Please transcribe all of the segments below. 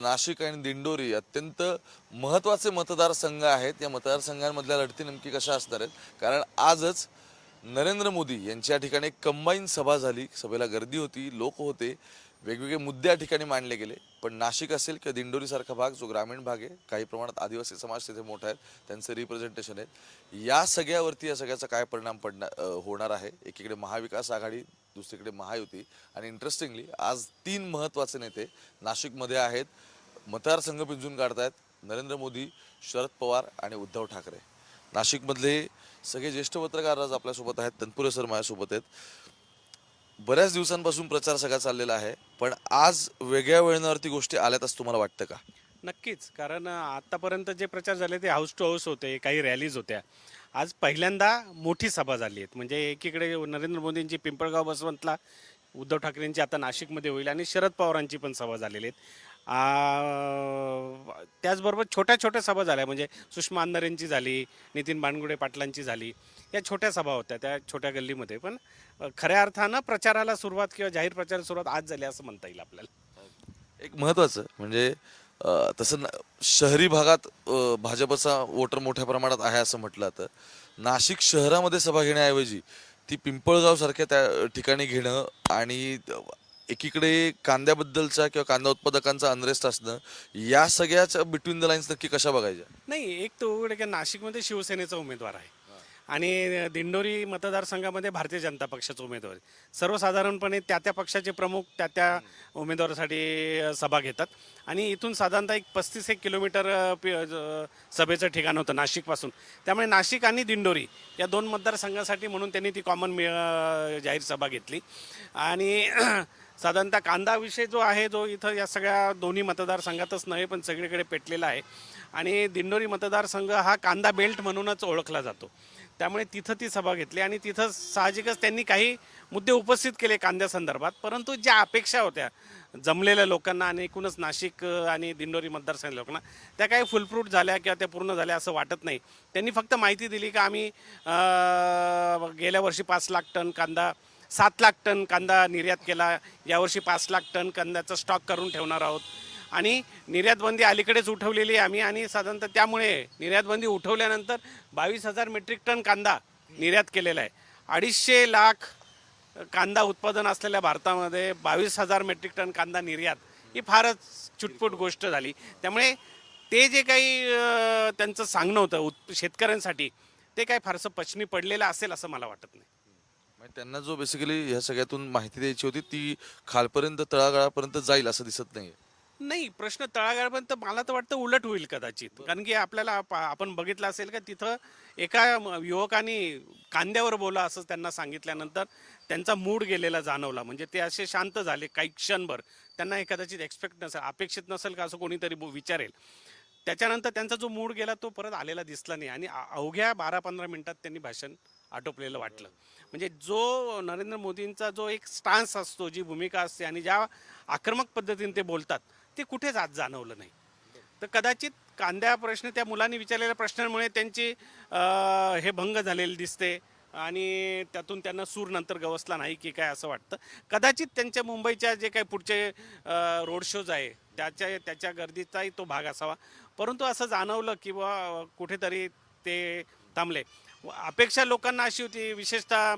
नाशिक आणि दिंडोरी अत्यंत महत्त्वाचे मतदारसंघ आहेत. या मतदारसंघांमधल्या लढती नेमकी कशा असणार आहेत? कारण आजच नरेंद्र मोदी यांच्या ठिकाणी एक कंबाईन सभा झाली. सभेला गर्दी होती लोक होते. वेगवेगळे मुद्दे या ठिकाणी मांडले गेले. पण नाशिक असेल किंवा दिंडोरीसारखा भाग जो ग्रामीण भाग आहे काही प्रमाणात आदिवासी समाज तिथे मोठा आहे त्यांचं रिप्रेझेंटेशन आहे. या सगळ्यावरती या सगळ्याचा काय परिणाम पडणार होणार आहे? एकीकडे महाविकास आघाडी दुसरीकडे महायुती. आणि इंटरेस्टिंगली आज तीन महत्त्वाचे नेते नाशिकमध्ये आहेत. मतदारसंघ पिंजून काढतायत नरेंद्र मोदी शरद पवार आणि उद्धव ठाकरे. नाशिकमधले सगळे ज्येष्ठ पत्रकार आज आपल्यासोबत आहेत. तनपुरे सर माझ्यासोबत आहेत. बऱ्याच दिवसांपासून प्रचार सगळा चाललेला आहे. पण आज वेगळ्या वळणावरती गोष्टी आल्यात असं तुम्हाला वाटतं का? नक्कीच. कारण आतापर्यंत जे प्रचार झाले ते हाऊस टू हाऊस होते काही रॅलीज होत्या. आज पहिल्यांदा मोठी सभा झाली आहेत म्हणजे एकीकडे नरेंद्र मोदींची पिंपळगाव बसवंतला उद्धव ठाकरेंची आता नाशिकमध्ये होईल आणि शरद पवारांची पण सभा झालेली आहेत. त्याचबरोबर छोट्या छोट्या सभा झाल्या. म्हणजे सुषमा अंधारेंची झाली नितीन बाणगुडे पाटलांची झाली. या छोट्या सभा होत्या त्या छोट्या गल्लीमध्ये. पण खऱ्या अर्थानं प्रचाराला सुरुवात किंवा जाहीर प्रचाराला सुरुवात आज झाली असं म्हणता येईल आपल्याला. एक महत्त्वाचं म्हणजे तसं शहरी भागात भाजपचा वोटर मोठ्या प्रमाणात आहे असं म्हटलं जातं नाशिक शहरामध्ये सभा घेण्याऐवजी ती पिंपळगाव सारख्या त्या ठिकाणी घेणं आणि एकीकडे कांद्याबद्दलचा किंवा कांदा उत्पादकांचा अनरेस्ट असणं या सगळ्याच बिटवीन द लाईन्स नक्की कशा बघायच्या? नाही एक तो उघड की नाशिकमध्ये शिवसेनेचा उमेदवार आहे. आणि दिंडोरी मतदारसंघामध्ये भारतीय जनता पक्षाचा उमेदवार आहे. सर्वसाधारणपणे त्या त्या पक्षाचे प्रमुख त्या त्या उमेदवारासाठी सभा घेतात. आणि इथून साधारणतः एक पस्तीस एक किलोमीटर अ, पि- अ, सभेचं ठिकाण होतं नाशिकपासून. त्यामुळे नाशिक आणि दिंडोरी या दोन मतदारसंघासाठी म्हणून त्यांनी ती कॉमन जाहीर सभा घेतली. आणि साधारणतः कांदा विषय जो आहे जो इथं या सगळ्या दोन्ही मतदारसंघातच नव्हे पण सगळीकडे पेटलेला आहे. आणि दिंडोरी मतदारसंघ हा कांदा बेल्ट म्हणूनच ओळखला जातो. त्यामुळे तिथं ती सभा घेतली आणि तिथं साहजिकच त्यांनी काही मुद्दे उपस्थित केले कांद्यासंदर्भात परंतु ज्या अपेक्षा होत्या जमलेल्या लोकांना आणि एकूणच नाशिक आणि दिंडोरी मतदारसंघ लोकांना त्या काही फुलफ्रूट झाल्या किंवा त्या पूर्ण झाल्या असं वाटत नाही. त्यांनी फक्त माहिती दिली की आम्ही गेल्या वर्षी पाच लाख टन कांदा सात लाख टन कांदा निर्यात केला. यावर्षी पाच लाख टन कांद्याचा स्टॉक करून ठेवणार आहोत. आणि निर्यातबंदी अलीकडेच उठवलेली आहे आम्ही आणि साधारणतः त्यामुळे निर्यातबंदी उठवल्यानंतर बावीस हजार मेट्रिक टन कांदा निर्यात केलेला आहे. अडीचशे लाख कांदा उत्पादन असलेल्या भारतामध्ये बावीस हजार मेट्रिक टन कांदा निर्यात ही फारच चुटपुट गोष्ट झाली. त्यामुळे ते जे काही त्यांचं सांगणं होतं उत शेतकऱ्यांसाठी ते काही फारसं पचनी पडलेलं असेल असं मला वाटत नाही. म्हणजे त्यांना जो बेसिकली ह्या सगळ्यातून माहिती द्यायची होती ती खालपर्यंत तळागाळापर्यंत जाईल असं दिसत नाही नाही प्रश्न तळागाळपर्यंत मला तर वाटतं उलट होईल कदाचित. कारण की आपल्याला आप- आपण बघितलं असेल का तिथं एका म- युवकाने कांद्यावर बोला असं त्यांना सांगितल्यानंतर त्यांचा मूड गेलेला जाणवला. म्हणजे ते असे शांत झाले काही क्षणभर. त्यांना हे कदाचित एक्सपेक्ट नसेल अपेक्षित नसेल का असं कोणीतरी बो- विचारेल. त्याच्यानंतर त्यांचा जो मूड गेला तो परत आलेला दिसला नाही. आणि अवघ्या बारा पंधरा मिनिटात त्यांनी भाषण आटोपलेलं वाटलं. म्हणजे जो नरेंद्र मोदींचा जो एक स्टान्स असतो जी भूमिका असते आणि ज्या आक्रमक पद्धतीने ते बोलतात ते कुठेच आज जाणवलं नाही. तर कदाचित कांद्या प्रश्न त्या मुलांनी विचारलेल्या प्रश्नांमुळे त्यांची हे भंग झालेले दिसते आणि त्यातून त्यांना सूर नंतर गवसला नाही की काय असं वाटतं. कदाचित त्यांच्या मुंबईच्या जे काही पुढचे रोड शोज आहे त्याच्या त्याच्या गर्दीचाही तो भाग असावा. परंतु असं जाणवलं की बा कुठेतरी ते थांबले. अपेक्षा लोकांना अशी होती विशेषतः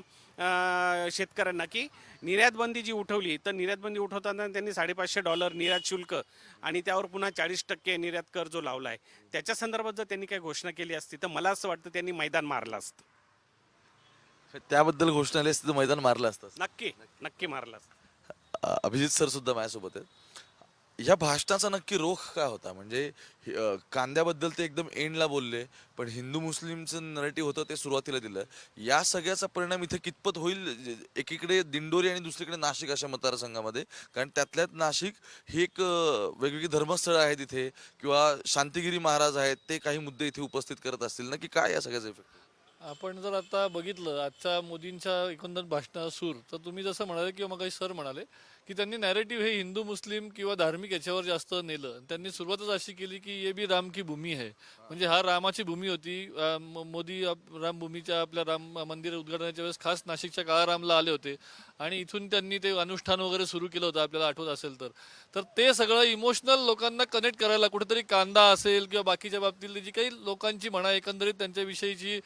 शेतकऱ्यांना की निर्यात बंदी जी उठवली तर निर्यात बंदी उठवताना त्यांनी साडेपाचशे डॉलर निर्यात शुल्क आणि त्यावर पुन्हा चाळीस टक्के निर्यात कर जो लावला आहे त्याच्या संदर्भात जर त्यांनी काही घोषणा केली असती तर मला असं वाटतं त्यांनी मैदान मारलं असतं. त्याबद्दल घोषणा आली असती तर मैदान मारलं असतं. नक्की नक्की मारलं असतं. अभिजित सर सुद्धा माझ्यासोबत आहेत. या भाषणाचा नक्की रोख काय होता? म्हणजे अ, कांद्याबद्दल ते एकदम एंडला बोलले पण हिंदू मुस्लिमचं नरेटिव्ह होतं ते सुरुवातीला दिलं. या सगळ्याचा परिणाम इथे कितपत होईल? जे- एकीकडे दिंडोरी आणि दुसरीकडे नाशिक अशा मतदारसंघामध्ये. कारण त्यातल्यात नाशिक हे एक अ, वेगवेगळी धर्मस्थळं आहेत इथे किंवा शांतिगिरी महाराज आहेत ते काही मुद्दे इथे उपस्थित करत असतील. ना की काय या सगळ्याचा इफेक्ट आपण जर आता बघितलं आजच्या मोदींच्या एकंदर भाषणाचा सूर तर तुम्ही जसं म्हणाले किंवा मग काही सर म्हणाले की त्यांनी नॅरेटिव्ह हे हिंदू मुस्लिम किंवा धार्मिक याच्यावर जास्त नेलं. त्यांनी सुरुवातच अशी केली की ये बी राम की भूमी आहे म्हणजे हा रामाची भूमी होती. मोदी रामभूमीच्या आपल्या राम मंदिर उद्घाटनाच्या वेळेस खास नाशिकच्या काळारामला आले होते. आणि इथून त्यांनी ते अनुष्ठान वगैरे सुरू केलं होतं आपल्याला आठवत असेल तर. तर ते सगळं इमोशनल लोकांना कनेक्ट करायला कुठेतरी कांदा असेल किंवा बाकीच्या बाबतीतली जी काही लोकांची म्हणा एकंदरीत त्यांच्याविषयीची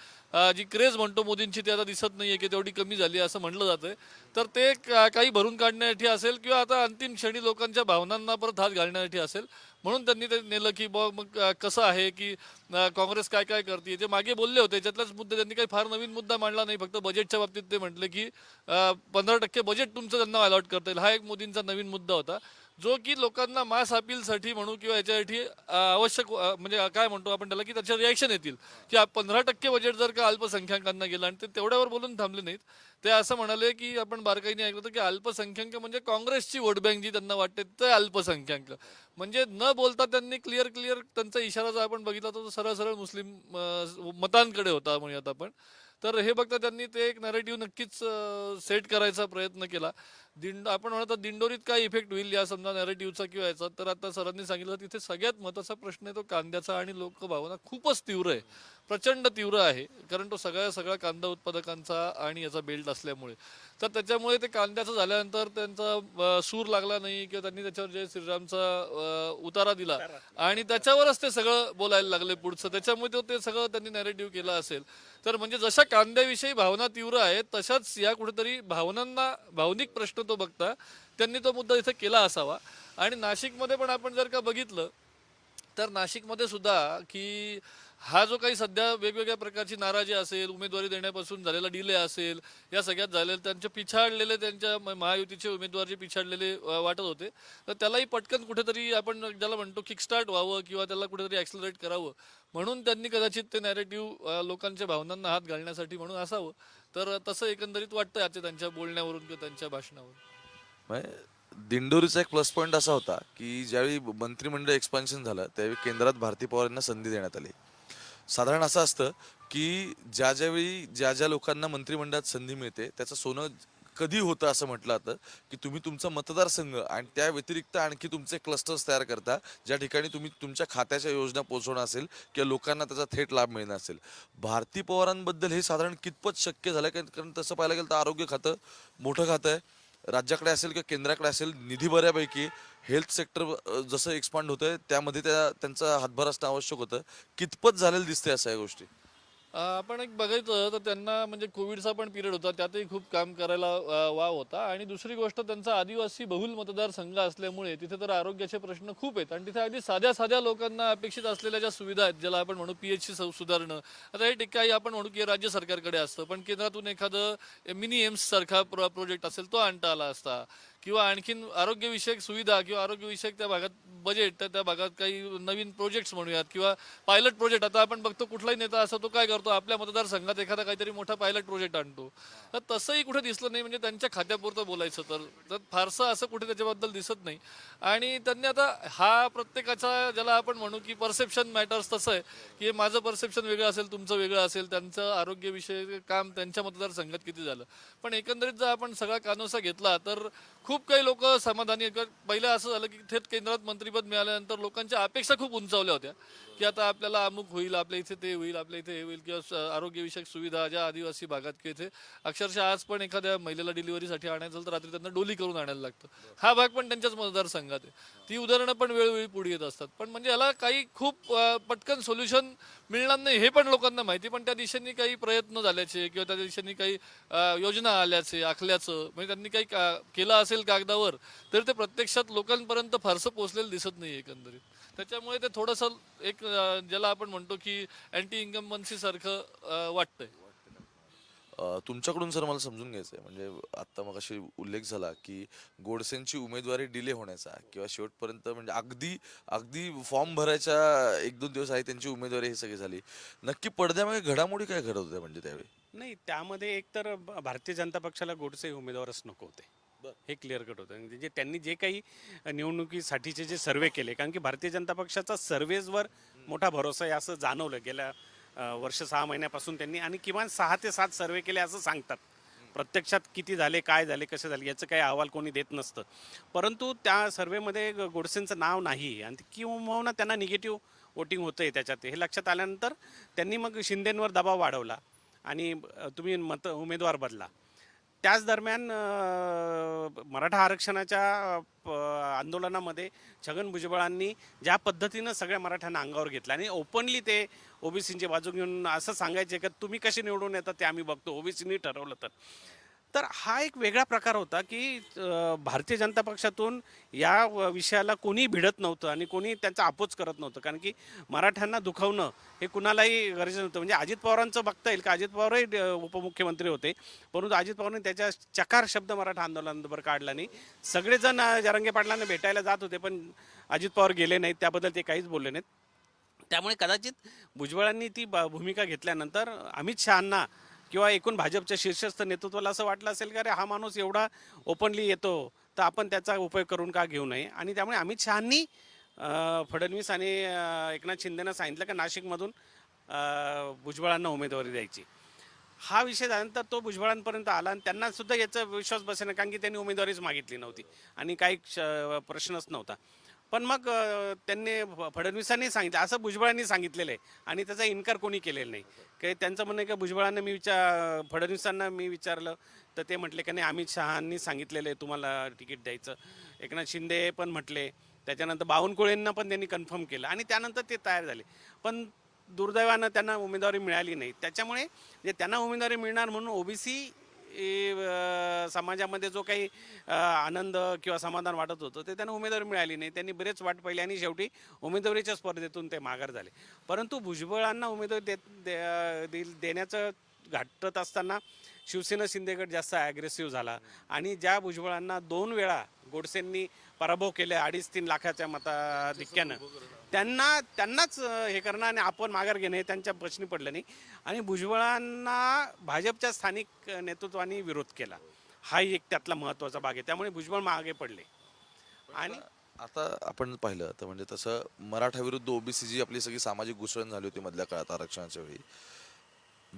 जी क्रेज म्हणतो मोदींची ती आता दिसत नाहीये की तेवढी कमी झाली असं म्हटलं जातंय. तर ते का- काही भरून काढण्यासाठी असेल किंवा आता अंतिम क्षणी लोकांच्या भावनांना परत हात घालण्यासाठी असेल म्हणून त्यांनी ते नेलं की बुवा मग कसं आहे की काँग्रेस काय काय करते? जे मागे बोलले होते त्याच्यातलाच मुद्दे त्यांनी काही फार नवीन मुद्दा मांडला नाही फक्त बजेटच्या बाबतीत ते म्हटले की पंधरा टक्के बजेट तुमचं त्यांना अलॉट करता येईल. हा एक मोदींचा नवीन मुद्दा होता. जो की लोकांना मास अपीलसाठी म्हणू किंवा याच्यासाठी आवश्यक म्हणजे काय म्हणतो आपण त्याला की त्याच्या रिॲक्शन येतील. की पंधरा टक्के बजेट जर का अल्पसंख्याकांना गेलं आणि ते तेवढ्यावर बोलून थांबले नाहीत ते असं म्हणाले की आपण बारकाईने ऐकलं होतं की अल्पसंख्याक म्हणजे काँग्रेसची वोट बँक जी त्यांना वाटते ते अल्पसंख्याक. म्हणजे न बोलता त्यांनी क्लिअर क्लिअर त्यांचा इशारा जर आपण बघितला तर तो सरळ सरळ मुस्लिम मतांकडे होता म्हणूयात आपण. तर हे बघता त्यांनी ते एक नॅरेटिव्ह नक्कीच सेट करायचा प्रयत्न केला. दिंड आपण म्हणतो दिंडोरीत काय इफेक्ट होईल या समजा नॅरेटिव्हचा किंवा याचा? तर आता सरांनी सांगितलं तिथे सगळ्यात महत्त्वाचा प्रश्न आहे तो कांद्याचा आणि लोकभावना खूपच तीव्र आहे. प्रचंड तीव्र आहे कारण तो सगळ्या सगळ्या कांदा उत्पादकांचा आणि याचा बेल्ट असल्यामुळे. तर त्याच्यामुळे ते कांद्याचं झाल्यानंतर त्यांचा सूर लागला नाही किंवा त्यांनी त्याच्यावर जय श्रीरामचा उतारा दिला. आणि त्याच्यावरच ते सगळं बोलायला लागले पुढचं. त्याच्यामुळे तो ते सगळं त्यांनी नॅरेटिव्ह केलं असेल. तर म्हणजे जशा कांद्याविषयी भावना तीव्र आहेत तशाच या कुठेतरी भावनांना भावनिक प्रश्न तो बघता त्यांनी तो मुद्दा इथे केला असावा. आणि नाशिकमध्ये पण आपण जर का बघितलं तर नाशिकमध्ये सुद्धा की हा जो काही सध्या वेगवेगळ्या प्रकारची नाराजी असेल उमेदवारी देण्यापासून झालेला डिले असेल या सगळ्यात झालेलं त्यांचे पिछाडलेले त्यांच्या म- महायुतीचे उमेदवार जे पिछाडलेले वाटत होते. तर त्यालाही पटकन कुठेतरी आपण ज्याला म्हणतो किकस्टार्ट व्हावं किंवा त्याला कुठेतरी ॲक्सलरेट करावं म्हणून त्यांनी कदाचित ते नॅरेटिव्ह लोकांच्या भावनांना हात घालण्यासाठी म्हणून असावं. तर तसं एकंदरीत वाटतं आजच्या त्यांच्या बोलण्यावरून किंवा त्यांच्या भाषणावरून. म्हणजे दिंडोरीचा एक प्लस पॉईंट असा होता की ज्यावेळी मंत्रिमंडळ एक्सपान्शन झालं त्यावेळी केंद्रात भारती पवार यांना संधी देण्यात आली. साधारण असं असतं की ज्या ज्यावेळी ज्या ज्या लोकांना मंत्रिमंडळात संधी मिळते त्याचं सोनं कधी होतं असं म्हटलं जातं की तुम्ही तुमचा मतदारसंघ आणि त्या व्यतिरिक्त आणखी तुमचे क्लस्टर्स तयार करता ज्या ठिकाणी तुम्ही तुमच्या खात्याच्या योजना पोहोचवणं असेल किंवा लोकांना त्याचा थेट लाभ मिळणं असेल. भारती पवारांबद्दल हे साधारण कितपत शक्य झालं? कारण कारण तसं पाहायला गेलं तर आरोग्य खातं मोठं खातं आहे. राज्याकडे असेल किंवा केंद्राकडे असेल निधी बऱ्यापैकी हेल्थ सेक्टर जसं एक्सपांड होतंय त्यामध्ये त्या त्यांचा हातभार असणं आवश्यक होतं. कितपत झालेलं दिसतंय अशा या गोष्टी? आपण एक बघायचं तर त्यांना म्हणजे कोविडचा पण पिरियड होता त्यातही खूप काम करायला वाव होता. आणि दुसरी गोष्ट त्यांचा आदिवासी बहुल मतदारसंघ असल्यामुळे तिथे तर आरोग्याचे प्रश्न खूप आहेत. आणि तिथे अगदी साध्या साध्या लोकांना अपेक्षित असलेल्या ज्या सुविधा आहेत ज्याला आपण म्हणू पी एच सी सुधारणं. आता हे ठीक काही आपण म्हणू की राज्य सरकारकडे असतं पण केंद्रातून एखादं मिनी एम्स सारखा प्रोजेक्ट असेल तो आणता आला असता. किंवा आणखीन आरोग्यविषयक सुविधा किंवा आरोग्यविषयक त्या भागात बजेट तर त्या भागात काही नवीन प्रोजेक्ट्स म्हणूयात किंवा पायलट प्रोजेक्ट आता आपण बघतो कुठलाही नेता असं तो काय करतो? आपल्या मतदारसंघात एखादा काहीतरी मोठा पायलट प्रोजेक्ट आणतो. तर तसंही कुठे दिसलं नाही म्हणजे त्यांच्या खात्यापुरतं बोलायचं तर. तर फारसं असं कुठे त्याच्याबद्दल दिसत नाही. आणि त्यांनी आता हा प्रत्येकाचा ज्याला आपण म्हणू की परसेप्शन मॅटर्स तसं आहे की माझं परसेप्शन वेगळं असेल तुमचं वेगळं असेल त्यांचं आरोग्यविषयक काम त्यांच्या मतदारसंघात किती झालं? पण एकंदरीत जर आपण सगळा कानोसा घेतला तर खूप खूप काही लोक समाधानी आहेत. कारण पहिलं असं झालं की थेट केंद्रात मंत्रीपद मिळाल्यानंतर लोकांच्या अपेक्षा खूप उंचावल्या होत्या की आता आपल्याला अमुक होईल आपल्या इथे ते होईल आपल्या इथे हे होईल किंवा आरोग्यविषयक सुविधा ज्या आदिवासी भागात किंवा इथे अक्षरशः आज पण एखाद्या महिलेला डिलिव्हरीसाठी आणायचं तर रात्री त्यांना डोली करून आणायला लागतं. हा भाग पण त्यांच्याच मतदारसंघात आहे. ती उदाहरणं पण वेळोवेळी पुढे येत असतात. पण म्हणजे याला काही खूप पटकन सोल्युशन मिळणार नाही हे पण लोकांना माहिती पण त्या दिशेने काही प्रयत्न झाल्याचे किंवा त्या दिशेने काही योजना आल्याचे आखल्याचं म्हणजे त्यांनी काही केलं असेल कागदावर तर ते प्रत्यक्षात लोकांपर्यंत फारसं पोहोचलेलं दिसत नाही एकंदरीत. त्याच्यामुळे ते थोडंसं एक ज्याला आपण म्हणतो की अँटी इन्कम्बन्सी सारखं वाटतंय. तुमच्याकडून सर मला समजून घ्यायचं आहे म्हणजे आत्ता मग अशी उल्लेख झाला की गोडसेंची उमेदवारी डिले होण्याचा किंवा शेवटपर्यंत म्हणजे अगदी अगदी फॉर्म भरायच्या एक दोन दिवस आहे त्यांची उमेदवारी ही सगळी झाली. नक्की पडद्यामागे घडामोडी काय घडत होत्या म्हणजे त्यावेळी? नाही त्यामध्ये एक तर ब- भारतीय जनता पक्षाला गोडसे उमेदवारच नको होते. हे क्लिअर कट होतं. म्हणजे जे त्यांनी जे काही निवडणुकीसाठीचे जे सर्वे केले कारण की भारतीय जनता पक्षाचा सर्वेजवर मोठा भरोसा आहे असं जाणवलं गेल्या वर्ष सहा महिन्यापासून त्यांनी. आणि किमान सहा ते सात सर्वे केले असं सांगतात. प्रत्यक्षात किती झाले काय झाले कसे झाले याचं काही अहवाल कोणी देत नसतं. परंतु त्या सर्वेमध्ये ग- गोडसेंचं नाव नाही आणि किंवा त्यांना निगेटिव्ह वोटिंग होतं आहे त्याच्यात. हे लक्षात आल्यानंतर त्यांनी मग शिंदेंवर दबाव वाढवला. आणि अ, तुम्ही मत उमेदवार बदला. त्याच दरम्यान मराठा आरक्षणाच्या आंदोलनामध्ये छगन भुजबळांनी ज्या पद्धतीनं सगळ्या मराठ्यांना अंगावर घेतलं आणि ओपनली ते ओबीसींची बाजू घेऊन असं सांगायचे की तुम्ही कसे निवडून येतात ते आम्ही बघतो. ओबीसीनी ठरवलं तर. तर हा एक वेगळा प्रकार होता की भारतीय जनता पक्षातून या व- विषयाला कोणी भिडत नव्हतं आणि कोणी त्यांचा अपोज करत नव्हतं. कारण की मराठ्यांना दुखावणं हे कुणालाही गरजेचं नव्हतं. म्हणजे अजित पवारांचं बघता येईल का? अजित पवारही उपमुख्यमंत्री होते. परंतु अजित पवारांनी त्याच्या चकार शब्द मराठा आंदोलनाबरोबर काढला नाही सगळेजण जरंगे पाटलांना भेटायला जात होते पण अजित पवार गेले नाहीत. त्याबद्दल ते काहीच बोलले नाहीत. त्यामुळे कदाचित भुजबळांनी ती ब- भूमिका घेतल्यानंतर अमित शहांना किंवा एकूण भाजपच्या शीर्षस्थ नेतृत्वाला असं वाटलं असेल की अरे हा माणूस एवढा ओपनली येतो तर आपण त्याचा उपयोग करून का घेऊ नये? आणि त्यामुळे अमित शहांनी फडणवीस आणि एकनाथ शिंदेनं सांगितलं की नाशिकमधून भुजबळांना उमेदवारी द्यायची. हा विषय झाल्यानंतर तो भुजबळांपर्यंत आला आणि त्यांना सुद्धा याचा विश्वास बसेना कारण की त्यांनी उमेदवारीच मागितली नव्हती. आणि काही प्रश्नच नव्हता. पण मग त्यांनी फडणवीसांनी सांगितलं असं भुजबळांनी सांगितलेलं आहे. आणि त्याचा इन्कार कोणी केलेला नाही. काही त्यांचं म्हणणं आहे की भुजबळांना मी विचार फडणवीसांना मी विचारलं तर ते म्हटले की नाही अमित शहांनी सांगितलेलं आहे तुम्हाला तिकीट द्यायचं. एकनाथ शिंदे पण म्हटले. त्याच्यानंतर बावनकुळेंना पण त्यांनी कन्फर्म केलं. आणि त्यानंतर ते तयार झाले. पण दुर्दैवानं त्यांना उमेदवारी मिळाली नाही. त्याच्यामुळे जे त्यांना उमेदवारी मिळणार म्हणून ओबीसी समाजामध्ये जो काही आनंद किंवा समाधान वाटत होतं ते त्यांना उमेदवारी मिळाली नाही. त्यांनी बरेच वाट पाहिली आणि शेवटी उमेदवारीच्या स्पर्धेतून ते माघार झाले. परंतु भुजबळांना उमेदवारी देत दे- देण्याचं घाटत असताना शिवसेना शिंदेगड जास्त ॲग्रेसिव्ह झाला. आणि ज्या भुजबळांना दोन वेळा गोडसेंनी पराभव केले अडीच तीन लाखाच्या मताधिक्यानं त्यांना त्यांनाच हे करणं आणि आपण माघार घेणे हे त्यांच्या प्रश्नी पडलं नाही. आणि भुजबळांना भाजपच्या स्थानिक नेतृत्वाने विरोध केला. हा एक त्यातला महत्त्वाचा भाग आहे. त्यामुळे भुजबळ मागे पडले. आणि आता आपण पाहिलं तर म्हणजे तसं मराठा विरुद्ध ओबीसी जी आपली सगळी सामाजिक घुसळण झाली होती मधल्या काळात आरक्षणाच्या वेळी.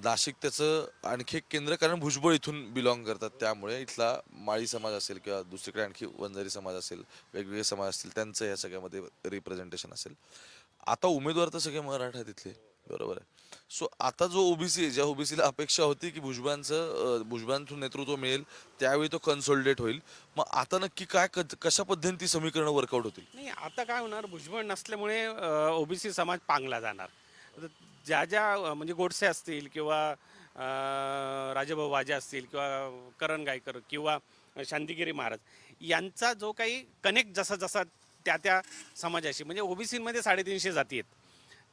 नाशिक त्याचं आणखी एक केंद्र कारण भुजबळ इथून बिलॉंग करतात. त्यामुळे इथला माळी समाज असेल किंवा दुसरीकडे आणखी वंजारी समाज असेल वेगवेगळे समाज असतील त्यांचं या सगळ्यामध्ये रिप्रेझेंटेशन असेल. आता उमेदवार तर सगळे मराठा तिथले बरोबर आहे. सो आता जो ओबीसी आहे ज्या ओबीसीला अपेक्षा होती की भुजबळांचं भुजबळांतून नेतृत्व मिळेल त्यावेळी तो कन्सोलिडेट होईल. मग आता नक्की काय कशा पद्धतीने ती समीकरणं वर्कआउट होतील? नाही आता काय होणार? भुजबळ नसल्यामुळे ओबीसी समाज पांगला जाणार. ज्या ज्या म्हणजे गोडसे असतील किंवा राजाभाऊ वाजे असतील किंवा करण गायकर किंवा शांतिगिरी महाराज यांचा जो काही कनेक्ट जसा जसा त्या त्या समाजाशी म्हणजे ओबीसीमध्ये साडेतीनशे जाती आहेत.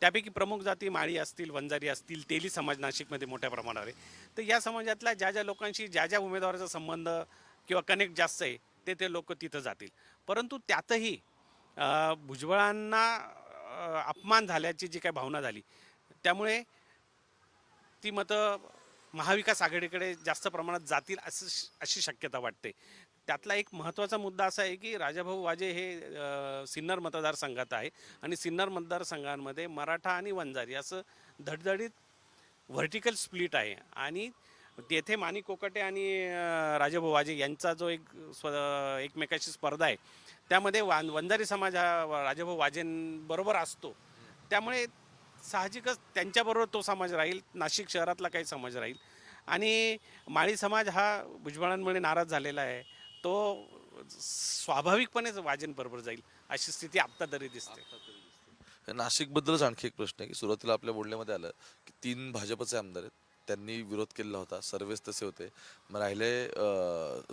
त्यापैकी प्रमुख जाती माळी असतील वंजारी असतील तेली समाज नाशिकमध्ये मोठ्या प्रमाणावर आहे. तर या समाजातल्या ज्या ज्या लोकांशी ज्या ज्या उमेदवाराचा संबंध किंवा कनेक्ट जास्त आहे ते ते लोक तिथं जातील. परंतु त्यातही भुजबळांना अपमान झाल्याची जी काही भावना झाली त्यामुळे ती मतं महाविकास आघाडीकडे जास्त प्रमाणात जातील असं अशी शक्यता वाटते. त्यातला एक महत्त्वाचा मुद्दा असा आहे की राजाभाऊ वाजे हे सिन्नर मतदारसंघात आहे आणि सिन्नर मतदारसंघांमध्ये मराठा आणि वंजारी असं धडधडीत व्हर्टिकल स्प्लिट आहे आणि तेथे माणिक कोकटे आणि राजाभाऊ वाजे यांचा जो एक स्व एकमेकाशी स्पर्धा आहे त्यामध्ये वा वंजारी समाज हा राजाभाऊ वाजेंबरोबर असतो. त्यामुळे साहजिकच त्यांच्याबरोबर तो समाज राहील नाशिक शहरातला काही समाज राहील. आणि माळी समाज हा भुजबळांमुळे नाराज झालेला आहे. तो स्वाभाविकपणेच वाजेंबरोबर जाईल अशी स्थिती आत्ता तरी दिसते. नाशिकबद्दलच आणखी एक प्रश्न आहे की सुरुवातीला आपल्या बोलण्यामध्ये आलं की तीन भाजपचे आमदार आहेत. त्यांनी विरोध केलेला होता सर्वेच तसे होते. मग राहिले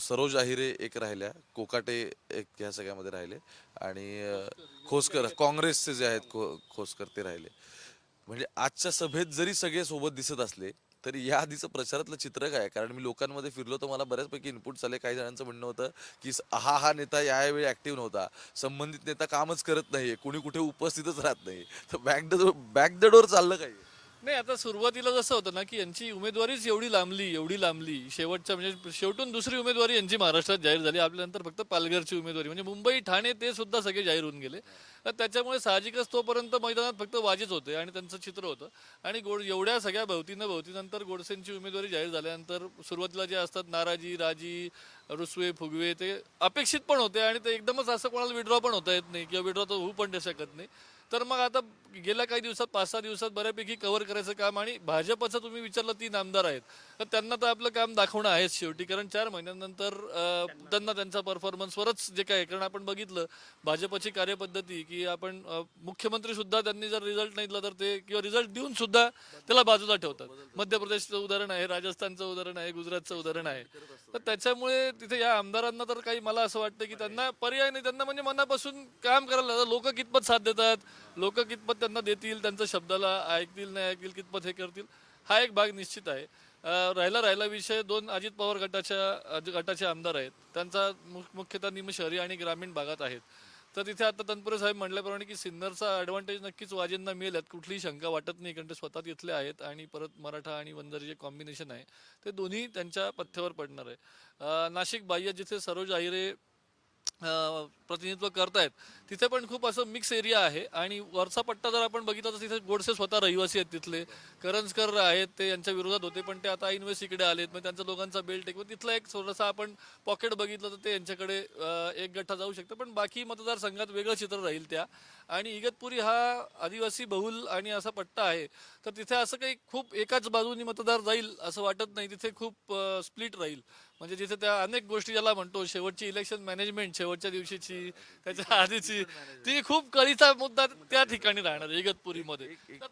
सरोज आहिरे एक राहिल्या कोकाटे एक ह्या सगळ्यामध्ये राहिले. आणि खोसकर काँग्रेसचे जे आहेत खो खोसकर ते राहिले. म्हणजे आजच्या सभेत जरी सगळे सोबत दिसत असले तरी या आधीचं प्रचारातलं चित्र काय? कारण मी लोकांमध्ये फिरलो तर मला बऱ्याचपैकी इनपुट आले काही जणांचं म्हणणं होतं की हा हा नेता यावेळी ऍक्टिव्ह नव्हता. संबंधित नेता कामच करत नाहीये. कोणी कुठे उपस्थितच राहत नाही तर back the back the door चाललं काही नाही आता सुरुवातीला जसं होतं ना की यांची उमेदवारीच एवढी लांबली एवढी लांबली. शेवटच्या म्हणजे शेवटून दुसरी उमेदवारी यांची महाराष्ट्रात जाहीर झाली. आपल्यानंतर फक्त पालघरची उमेदवारी. म्हणजे मुंबई ठाणे ते सुद्धा सगळे जाहीर होऊन गेले. तर त्याच्यामुळे साहजिकच तोपर्यंत मैदानात फक्त वाजेच होते आणि त्यांचं चित्र होतं. आणि गोड एवढ्या सगळ्या भवतीनं भवतीनंतर गोडसेंची उमेदवारी जाहीर झाल्यानंतर सुरुवातीला जे असतात नाराजी राजी रुसवे फुगवे ते अपेक्षित पण होते आणि ते एकदमच असं कोणाला विड्रॉ पण होता येत नाही किंवा विड्रॉ तर होऊ पण नाही शकत नाही. तर मग आता गेल्या काही दिवसात पाच सहा दिवसात बऱ्यापैकी कव्हर करायचं काम आणि भाजपचं तुम्ही विचारलं तीन आमदार आहेत. तर त्यांना तर आपलं काम दाखवणं आहेच शेवटी कारण चार महिन्यानंतर त्यांना त्यांचा परफॉर्मन्सवरच जे काय कारण आपण बघितलं भाजपची कार्यपद्धती की आपण मुख्यमंत्री सुद्धा त्यांनी जर रिझल्ट नाही दिला तर ते किंवा रिझल्ट देऊन सुद्धा त्याला बाजूला ठेवतात. मध्य प्रदेशचं उदाहरण आहे राजस्थानचं उदाहरण आहे गुजरातचं उदाहरण आहे. तर त्याच्यामुळे तिथे या आमदारांना तर काही मला असं वाटतं की त्यांना पर्याय नाही त्यांना म्हणजे मनापासून काम करायला लोक कितपत साथ देतात? लोक कितपत त्यांना देतील त्यांच्या शब्दाला ऐकतील नाही ऐकतील कितपत हे करतील हा एक भाग निश्चित आहे. राहिला राहिला विषय दोन अजित पवार गटाच्या गटाचे आमदार आहेत. त्यांचा मुख्यतः निम शहरी आणि ग्रामीण भागात आहेत. तर तिथे आता तनपुरे साहेब म्हटल्याप्रमाणे की सिन्नरचा ॲडव्हान्टेज नक्कीच वाजेंना मिळेल यात कुठलीही शंका वाटत नाही कारण ते स्वतः तिथले आहेत आणि परत मराठा आणि वंजारी जे कॉम्बिनेशन आहे ते दोन्ही त्यांच्या पथ्यावर पडणार आहे. नाशिक बाह्य जिथे सरोज आहिरे प्रतिनिधित्व करतायत. तिथे पण खूप असं मिक्स एरिया आहे आणि वरचा पट्टा जर आपण बघितला तर तिथे गोडसे स्वतः रहिवासी आहेत तिथले. करंजकर आहेत ते यांच्या विरोधात होते पण ते आता इन्व्हेस्ट इकडे आलेत. मग त्यांचा दोघांचा बेल्ट एक. तिथला एक थोडासा आपण पॉकेट बघितलं तर ते यांच्याकडे एक गठ्ठा जाऊ शकतं. पण बाकी मतदारसंघात वेगळं चित्र राहील त्या. आणि इगतपुरी हा आदिवासी बहुल आणि असा पट्टा आहे. तर तिथे असं काही खूप एकाच बाजूनी मतदार जाईल असं वाटत नाही. तिथे खूप स्प्लिट राहील. म्हणजे जिथे त्या अनेक गोष्टी ज्याला म्हणतो शेवटची इलेक्शन मॅनेजमेंट शेवटच्या दिवशीची त्याच्या आधीची ती खूप कळीचा मुद्दा त्या ठिकाणी राहणार इगतपुरीमध्ये.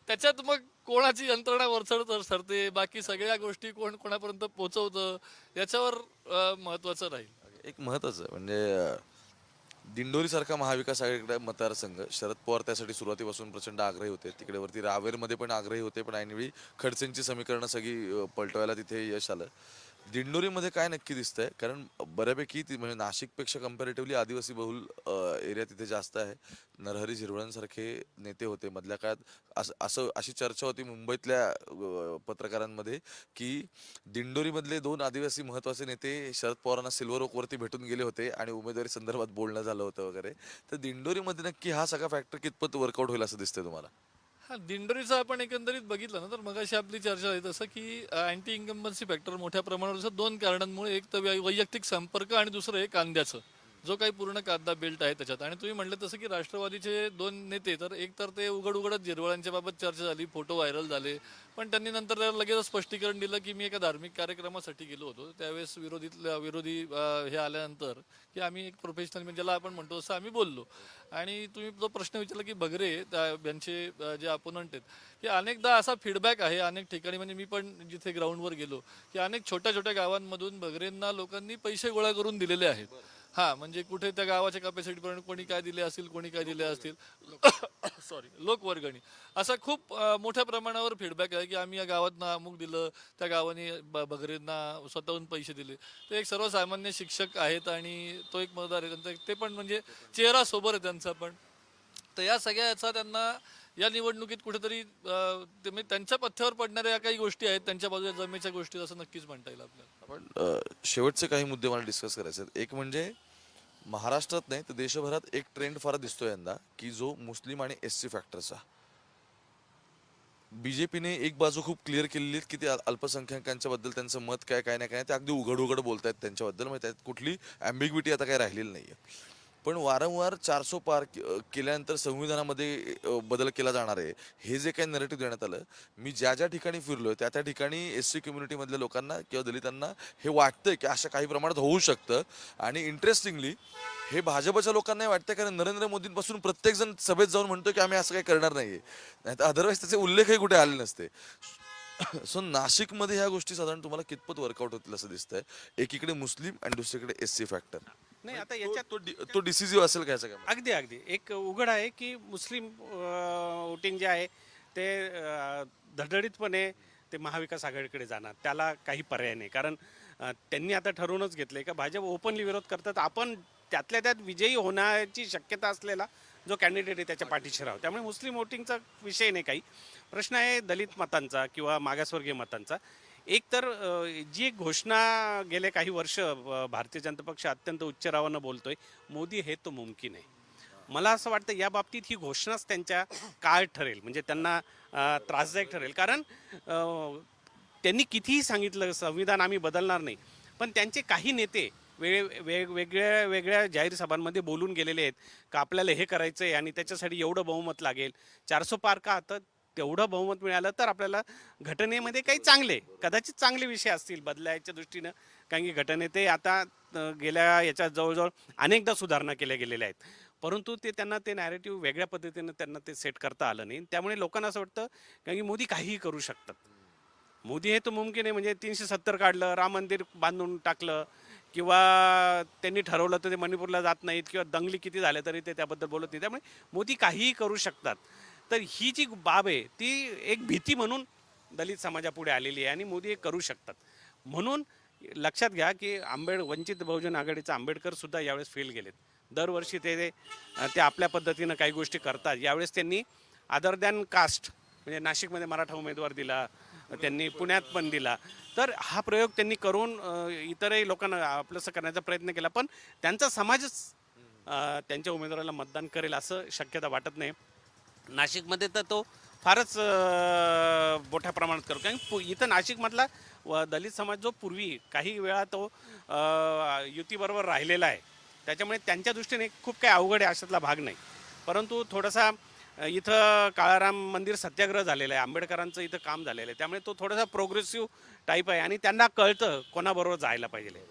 त्याच्यात मग कोणाची यंत्रणा वरचढ तर सरते बाकी सगळ्या गोष्टी कोण कोणापर्यंत पोहोचवतं याच्यावर महत्वाचं राहील. एक महत्वाचं म्हणजे अं, दिंडोरीसारखा महाविकास आघाडीकडे मतदारसंघ शरद पवार त्यासाठी सुरुवातीपासून प्रचंड आग्रही होते. तिकडे वरती रावेरमध्ये पण आग्रही होते पण ऐनवेळी खडसेंची समीकरणं सगळी पलटवायला तिथे यश आलं. दिंडोरीमध्ये काय नक्की दिसतंय? कारण बऱ्यापैकी ती म्हणजे नाशिकपेक्षा कम्पॅरेटिव्हली आदिवासी बहुल एरिया तिथे जास्त आहे. नरहरी झिरवळांसारखे नेते होते. मधल्या काळात असं असं अशी चर्चा होती मुंबईतल्या पत्रकारांमध्ये की दिंडोरीमधले दोन आदिवासी महत्त्वाचे नेते शरद पवारांना सिल्वर ओकवरती भेटून गेले होते आणि उमेदवारी संदर्भात बोलणं झालं होतं वगैरे. तर दिंडोरीमध्ये नक्की हा सगळा फॅक्टर कितपत वर्कआउट होईल असं दिसतंय तुम्हाला? हा दिंडोरीचं आपण एकंदरीत बघितलं ना तर मगाशी आपली चर्चा आहे तसं की अँटी इन्कम्बन्सी फॅक्टर मोठ्या प्रमाणावर दोन कारणांमुळे एक तर वैयक्तिक संपर्क आणि दुसरं हे कांद्याचं. जो काही पूर्ण कागदा बेल्ट आहे त्याच्यात. आणि तुम्ही म्हटलं तसं की राष्ट्रवादीचे दोन नेते तर एक तर ते उघड उघडच जिरवळ्यांच्या बाबत चर्चा झाली फोटो व्हायरल झाले. पण त्यांनी नंतर लगेच स्पष्टीकरण दिलं की मी एका धार्मिक कार्यक्रमासाठी गेलो होतो. त्यावेळेस विरोधीतल्या विरोधी हे आल्यानंतर की आम्ही एक प्रोफेशनल म्हणजे ज्याला आपण म्हणतो असं आम्ही बोललो. आणि तुम्ही जो प्रश्न विचारला की भगरे त्या यांचे जे अपोनंट आहेत की अनेकदा असा फीडबॅक आहे अनेक ठिकाणी म्हणजे मी पण जिथे ग्राउंडवर गेलो की अनेक छोट्या छोट्या गावांमधून बगरेंना लोकांनी पैसे गोळा करून दिलेले आहेत. हा म्हणजे कुठे त्या गावाच्या कॅपॅसिटी पर्यंत कोणी काय दिले असतील कोणी काय दिले असतील? सॉरी लोकवर्गणी. असा खूप मोठ्या प्रमाणावर फीडबॅक आहे की आम्ही या गावात अमुक दिलं त्या गावाने बगरेंना स्वतःहून पैसे दिले. ते एक सर्वसामान्य शिक्षक आहेत आणि तो एक मतदार आहे त्यांचा. ते पण म्हणजे चेहरा सोबत आहे त्यांचा पण. तर या सगळ्या याचा त्यांना या निवडणुकीत कुठेतरी म्हणजे त्यांच्या पथ्यावर पडणाऱ्या या काही गोष्टी आहेत त्यांच्या बाजूच्या जमेच्या गोष्टी असं नक्कीच म्हणता येईल आपल्याला. आपण शेवटचे काही मुद्दे मला डिस्कस करायचे आहेत. एक म्हणजे महाराष्ट्रात नाही तर देशभरात एक ट्रेंड फार दिसतो यंदा की जो मुस्लिम आणि एस सी फॅक्टरचा बीजेपीने एक बाजू खूप क्लिअर केलेली आहे की ते अल्पसंख्याकांच्या बद्दल त्यांचं मत काय काय नाही काय ते अगदी उघड उघड बोलतायत त्यांच्याबद्दल. म्हणजे त्यात कुठली अँबिग्विटी आता काही राहिलेली नाहीये. पण वारंवार चारसो पार केल्यानंतर संविधानामध्ये बदल केला जाणार आहे हे जे काही नरेटिव्ह देण्यात आलं मी ज्या ज्या ठिकाणी फिरलोय त्या त्या ठिकाणी एस सी कम्युनिटीमधल्या लोकांना किंवा दलितांना हे वाटतंय की अशा काही प्रमाणात होऊ शकतं. आणि इंटरेस्टिंगली हे भाजपच्या लोकांनाही वाटतं कारण नरेंद्र मोदींपासून प्रत्येकजण सभेत जाऊन म्हणतो की आम्ही असं काही करणार नाहीये. नाही तर अदरवाईज त्याचे उल्लेखही कुठे आले नसते. सो नाशिकमध्ये ह्या गोष्टी साधारण तुम्हाला कितपत वर्कआउट होतील असं दिसतंय? एकीकडे मुस्लिम आणि दुसरीकडे एस सी फॅक्टर नाही आता याच्यात तो डि- तो डिसिजिव्ह असेल काय? सगळं अगदी अगदी. एक उघड आहे की मुस्लिम वोटिंग जे आहे ते अं, धडधडीतपणे ते महाविकास आघाडीकडे जाणार. त्याला काही पर्याय नाही. कारण अं, त्यांनी आता ठरवूनच घेतलंय का भाजप ओपनली विरोध करतात. आपण त्यातल्या त्यात विजयी होण्याची शक्यता असलेला जो कॅन्डिडेट आहे त्याच्या पाठीशी राहू. त्यामुळे मुस्लिम वोटिंगचा विषय नाही काही. प्रश्न आहे दलित मतांचा किंवा मागासवर्गीय मतांचा. एक तर जी एक घोषणा गेले काही वर्ष भारतीय जनता पक्ष अत्यंत उच्च रावानं बोलतोय मोदी हे तो मुमकिन आहे. मला असं वाटतं या बाबतीत ही घोषणाच त्यांच्या काळ ठरेल म्हणजे त्यांना त्रासदायक ठरेल. कारण त्यांनी कितीही सांगितलं संविधान आम्ही बदलणार नाही. पण त्यांचे काही नेते वेग वेगवेगळ्या वेगळ्या जाहीर सभांमध्ये बोलून गेलेले आहेत का आपल्याला हे करायचं आहे आणि त्याच्यासाठी एवढं बहुमत लागेल? चारसो पार का? आता तेवढं बहुमत मिळालं तर आपल्याला घटनेमध्ये काही चांगले कदाचित चांगले विषय असतील बदलायच्या दृष्टीनं. कारण की घटनेत ते आता गेल्या याच्या जवळजवळ अनेकदा सुधारणा केल्या गेलेल्या आहेत. परंतु ते त्यांना ते नॅरेटिव्ह वेगळ्या पद्धतीनं त्यांना ते सेट करता आलं नाही. त्यामुळे लोकांना असं वाटतं कारण की मोदी काहीही करू शकतात. मोदी हे तर मुमकिन आहे म्हणजे तीनशे सत्तर काढलं राम मंदिर बांधून टाकलं किंवा त्यांनी ठरवलं तर ते मणिपूरला जात नाहीत किंवा दंगली किती झाल्या तरी ते त्याबद्दल बोलत नाही. त्यामुळे मोदी काहीही करू शकतात. तर ही जी बाब आहे ती एक भीती म्हणून दलित समाजापुढे आलेली आहे आणि मोदी हे करू शकतात. म्हणून लक्षात घ्या की आंबेड वंचित बहुजन आघाडीचा आंबेडकरसुद्धा यावेळेस फेल गेलेत. दरवर्षी ते ते आपल्या पद्धतीनं काही गोष्टी करतात. यावेळेस त्यांनी अदर दॅन कास्ट म्हणजे नाशिकमध्ये मराठा उमेदवार दिला त्यांनी पुण्यात पण दिला. तर हा प्रयोग त्यांनी करून इतरही लोकांना आपलंसं करण्याचा प्रयत्न केला. पण त्यांचा समाजच त्यांच्या उमेदवाराला मतदान करेल असं शक्यता वाटत नाही. नाशिकमध्ये तर तो फारच मोठ्या प्रमाणात करू कारण पु- इथं नाशिकमधला व दलित समाज जो पूर्वी काही वेळा तो युतीबरोबर राहिलेला आहे. त्याच्यामुळे त्यांच्या दृष्टीने खूप काही अवघड आहे अशातला भाग नाही. परंतु थोडासा इथं काळाराम मंदिर सत्याग्रह झालेला आहे. आंबेडकरांचं इथं काम झालेलं आहे. त्यामुळे तो थोडासा प्रोग्रेसिव्ह टाईप आहे आणि त्यांना कळतं कोणाबरोबर जायला पाहिजे.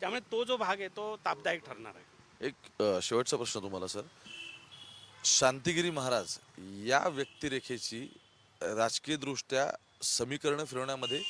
त्यामुळे तो जो भाग आहे तो तापदायक ठरणार आहे. एक शेवटचा प्रश्न तुम्हाला सर. शांतिगिरी महाराज या व्यक्तिरेखेची राजकीयदृष्ट्या समीकरणं फिरवण्यामध्ये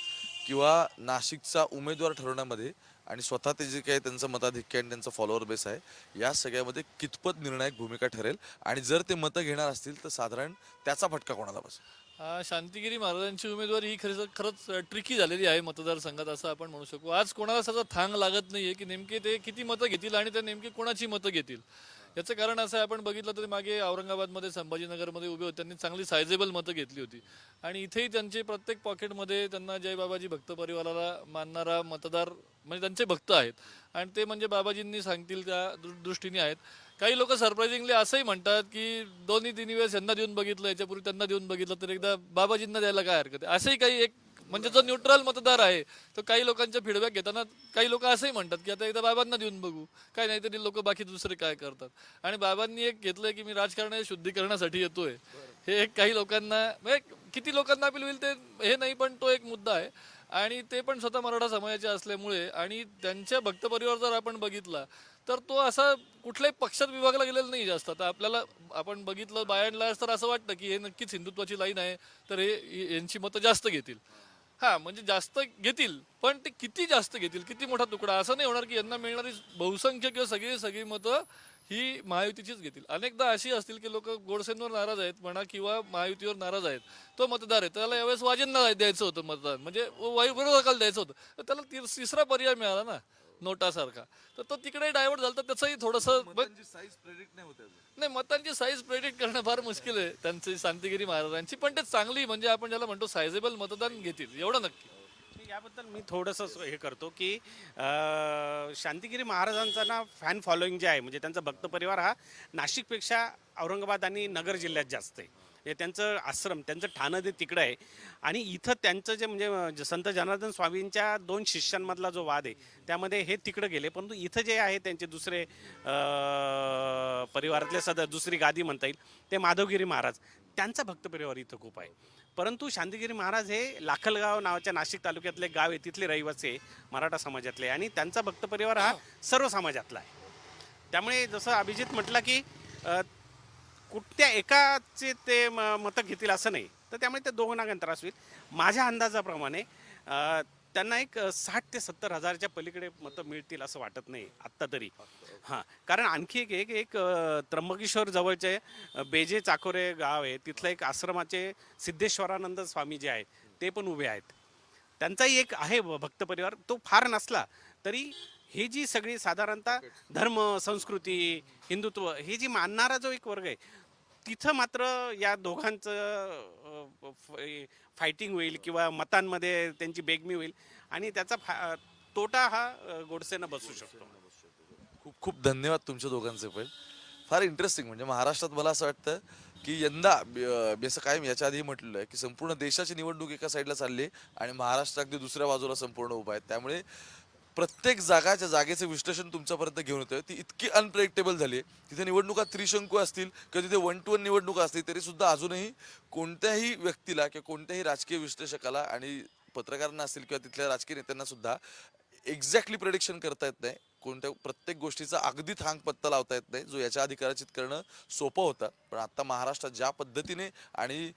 किंवा नाशिकचा उमेदवार ठरवण्यामध्ये आणि स्वतः ते जे काही त्यांचं मताधिक्य आणि त्यांचा फॉलोअर बेस आहे या सगळ्यामध्ये कितपत निर्णायक भूमिका ठरेल? आणि जर ते मतं घेणार असतील तर साधारण त्याचा फटका कोणाला बसेल? शांतिगिरी महाराजांची उमेदवारी ही खरं खरंच ट्रिकी झालेली आहे मतदारसंघात असं आपण म्हणू शकू. आज कोणाला सगळं थांग लागत नाही आहे की नेमके ते किती मतं घेतील आणि ते नेमके कोणाची मतं घेतील? याचं कारण असं आहे आपण बघितलं तर मागे औरंगाबादमध्ये संभाजीनगरमध्ये उभे होते. त्यांनी चांगली सायझेबल मतं घेतली होती. आणि इथेही त्यांचे प्रत्येक पॉकेटमध्ये त्यांना जय बाबाजी भक्त परिवाराला मानणारा मतदार म्हणजे त्यांचे भक्त आहेत. आणि ते म्हणजे बाबाजींनी सांगतील त्या दृष्टीने आहेत. काही लोक सरप्राइझिंगली असंही म्हणतात की दोन्ही तिन्ही वेळेस यांना देऊन बघितलं याच्यापूर्वी त्यांना देऊन बघितलं तर एकदा बाबाजींना द्यायला काय हरकत आहे? असंही काही एक म्हणजे जो न्यूट्रल मतदार आहे तो काही लोकांच्या फीडबॅक घेताना काही लोक असंही म्हणतात की आता एकदा बाबांना देऊन बघू. काय नाहीतरी लोक बाकी दुसरे काय करतात. आणि बाबांनी एक घेतलंय की मी राजकारण शुद्धीकरणासाठी येतोय. हे एक काही लोकांना म्हणजे किती लोकांना अपील होईल ते हे नाही पण तो एक मुद्दा आहे. आणि ते पण स्वतः मराठा समाजाचे असल्यामुळे आणि त्यांच्या भक्त परिवार जर आपण बघितला तर तो असा कुठल्याही पक्षात विभागला गेलेला नाही जास्त. आता आपल्याला आपण बघितलं बाय अँड लार्ज तर असं वाटतं की हे नक्कीच हिंदुत्वाची लाईन आहे तर हे- यांची मतं जास्त घेतील. हा म्हणजे जास्त घेतील पण ते किती जास्त घेतील किती मोठा तुकडा असं नाही होणार की यांना मिळणारी बहुसंख्य किंवा सगळी सगळी मतं ही महायुतीचीच घेतील. अनेकदा अशी असतील की लोक गोडसेंवर नाराज आहेत म्हणा किंवा महायुतीवर नाराज आहेत. तो मतदार आहे त्याला यावेळेस वाजेंना द्यायचं होतं मतदान म्हणजे वायू विरोधकाला द्यायचं होतं. त्याला तिसरा पर्याय मिळाला ना. नोटासारखा. तर तो तिकडे डायव्हर्ट झाला तर त्याचंही थोडंसं नाही मतांची साईज प्रेडिक्ट करणं फार मुश्किल आहे. त्यांची शांतिगिरी महाराजांची पण ते चांगली म्हणजे आपण ज्याला म्हणतो सायझेबल मतदान घेतील एवढं नक्की. याबद्दल मी थोडंसं हे करतो की अं, शांतिगिरी महाराजांचा ना फॅन फॉलोईंग जे आहे म्हणजे त्यांचा भक्त परिवार हा नाशिकपेक्षा औरंगाबाद आणि नगर जिल्ह्यात जास्त आहे. म्हणजे त्यांचं आश्रम त्यांचं ठाणं ते तिकडं आहे. आणि इथं त्यांचं जे म्हणजे संत जनार्दन स्वामींच्या दोन शिष्यांमधला जो वाद आहे त्यामध्ये हे तिकडं गेले. परंतु इथं जे आहे त्यांचे दुसरे परिवारातले सद दुसरी गादी म्हणता येईल ते माधवगिरी महाराज. त्यांचा भक्त परिवार इथं खूप आहे. परंतु शांतिगिरी महाराज हे लाखलगाव नावाच्या नाशिक तालुक्यातले गाव आहे तिथले रहिवासी आहे मराठा समाजातले. आणि त्यांचा भक्त परिवार हा सर्व समाजातला आहे. त्यामुळे जसं अभिजित म्हटलं की कुठल्या एकाचे ते म- मतं घेतील असं नाही. तर त्यामुळे ते दोघांना त्रास होईल. माझ्या अंदाजाप्रमाणे त्यांना एक साठ ते सत्तर हजारच्या पलीकडे मतं मिळतील असं वाटत नाही आत्ता तरी. हां कारण आणखी एक एक एक त्र्यंबकेश्वर जवळचे बेजे चाकोरे गाव आहे. तिथलं एक आश्रमाचे सिद्धेश्वरानंद स्वामी जे आहेत. ते पण उभे आहेत. त्यांचाही एक आहे भक्त परिवार. तो फार नसला तरी ही जी सगळी साधारणतः धर्म संस्कृती हिंदुत्व हे जी मानणारा जो एक वर्ग आहे तिथं मात्र या दोघांचं फायटिंग होईल किंवा मतांमध्ये त्यांची बेगमी होईल आणि त्याचा फा तोटा हा गोडसेनं बसू शकतो. खूप खूप धन्यवाद तुमच्या दोघांचे पण. फार इंटरेस्टिंग म्हणजे महाराष्ट्रात मला असं वाटतं की यंदा ब- कायम याच्या आधी म्हटलेलं आहे की संपूर्ण देशाची निवडणूक एका साईडला चालली आहे आणि महाराष्ट्र अगदी दुसऱ्या बाजूला संपूर्ण उभा आहे. त्यामुळे प्रत्येक जागाच्या जागेचं विश्लेषण तुमच्यापर्यंत घेऊन येतं ती इतकी अनप्रेडिक्टेबल झाली आहे तिथे निवडणुका त्रिशंकू असतील किंवा तिथे वन टू वन निवडणुका असतील तरी सुद्धा अजूनही कोणत्याही व्यक्तीला किंवा कोणत्याही राजकीय विश्लेषकाला आणि पत्रकारांना असतील किंवा तिथल्या राजकीय नेत्यांना सुद्धा एक्झॅक्टली प्रेडिक्शन करता येत नाही. कोणत्या प्रत्येक गोष्टीचा अगदी थांग पत्ता लावता येत नाही जो याच्या आधी कदाचित करणं सोपं होतं. पण आता महाराष्ट्रात ज्या पद्धतीने आणि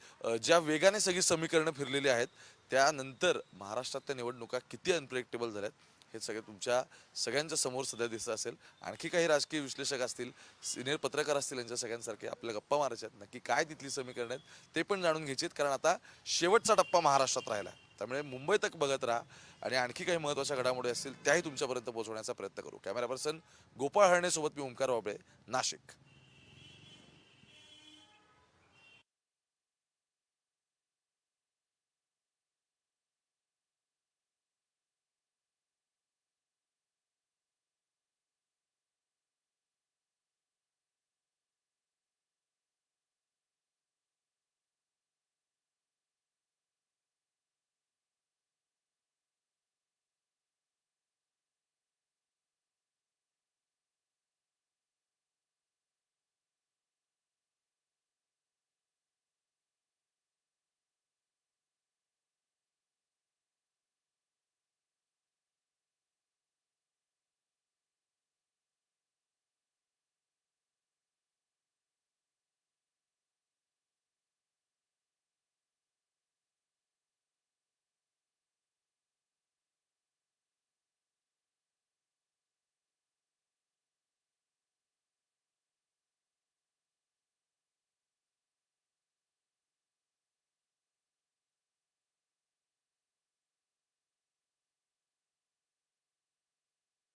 ज्या वेगाने सगळी समीकरणं फिरलेली आहेत त्यानंतर महाराष्ट्रातल्या निवडणुका किती अनप्रेडिक्टेबल झाल्यात. हे सगळे तुमच्या सगळ्यांच्या समोर सध्या दिसत असेल. आणखी काही राजकीय विश्लेषक असतील सिनियर पत्रकार असतील यांच्या सगळ्यांसारखे आपल्या गप्पा मारायच्या आहेत. नक्की काय तिथली समीकरण आहेत ते पण जाणून घ्यायची आहेत. कारण आता शेवटचा टप्पा महाराष्ट्रात राहिला त्यामुळे मुंबई तक बघत राहा आणि आणखी काही महत्त्वाच्या घडामोडी असतील त्याही तुमच्यापर्यंत पोहोचवण्याचा प्रयत्न करू. कॅमेरा पर्सन गोपाळ हरणेसोबत मी ओंकार वाबळे नाशिक.